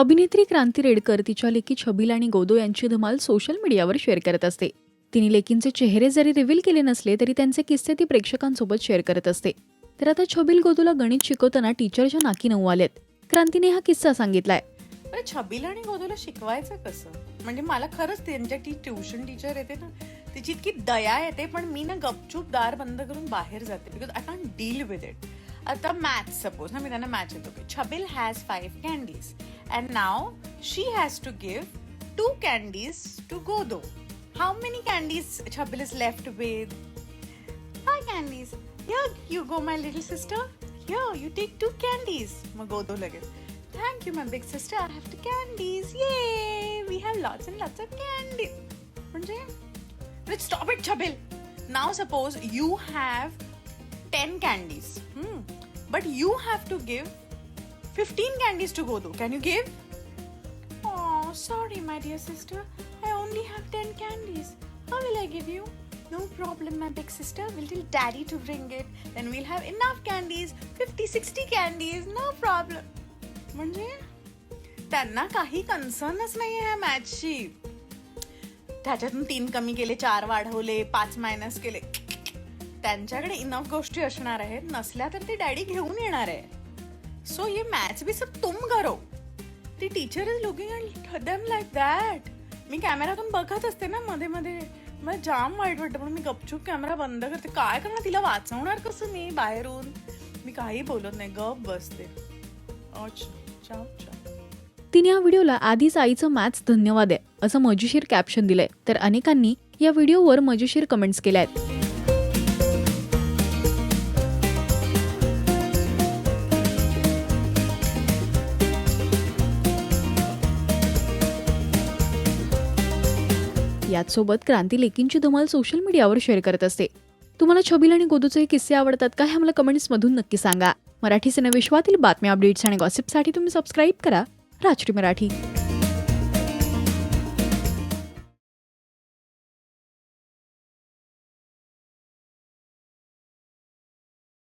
अभिनेत्री क्रांती रेडकर तिच्या लेकी छबिल आणि गोदो यांची धमाल सोशल मीडियावर शेअर करत असते. तिने लेकींचे चेहरे जरी रिव्हील केले नसले तरी त्यांचे किस्से ती प्रेक्षकांसोबत शेअर करत असते. तर आता छबिल गोदूला गणित शिकवताना टीचरच्या नाकी नऊ आलेत. क्रांतीने हा किस्सा सांगितलाय. अरे छबीला आणि गोदूला शिकवायचं कसं? म्हणजे मला खरंच त्यांच्या ती ट्युशन टीचर येते ना तिची इतकी दया येते पण मी ना गपचूप दार बंद करून बाहेर जाते. Because I can deal with it the math, suppose na mera na match okay. Chabil has five candies and now she has to give two candies to Godo. How many candies Chabil is left with? Five candies. Here you go, my little sister. Here you take two candies. Godo lage. Thank you, my big sister. I have two candies. Yay! We have lots and lots of candy. Let's stop it, Chabil. Now suppose you have 10 candies. Hmm? But you have to give 15 candies to Godo. Can you give? Oh, sorry, my dear sister. I only have 10 candies. How will I give you? No problem, my big sister. We'll tell daddy to bring it. Then we'll have enough candies 50, 60 candies. No problem. म्हणजे त्यांना काही कन्सर्नच नाही ह्या मॅचची त्याच्यातून तीन कमी केले चार वाढवले पाच मायनस केले त्यांच्याकडे इनफ गोष्टी असणार आहेत नसल्या तर ते डॅडी घेऊन येणार आहे. सो ये मॅच भी सब तुम करो. ती teacher is looking and them like that मी कॅमेरातून बघत असते ना मध्ये मध्ये. मला जाम वाईट वाटतं पण मी गपचूप कॅमेरा बंद करते. काय करणार? तिला वाचवणार कसं मी बाहेरून? मी काही बोलत नाही गप बसते. अच्छा तिने या व्हिडिओला आधीच आईचं मॅच धन्यवाद आहे असं मजेशीर कॅप्शन दिलंय. तर अनेकांनी या व्हिडिओवर मजेशीर कमेंट्स केल्या आहेत याचसोबत क्रांती लेकींची धमाल सोशल मीडियावर शेअर करत असते. तुम्हाला छबिल आणि गोदूचे हे किस्से आवडतात का हे आम्हाला कमेंट्समधून नक्की सांगा. मराठी सिनेविश्वातील बातम्या अपडेट्स आणि गॉसिपसाठी तुम्ही सबस्क्राईब करा. राजश्री मराठी.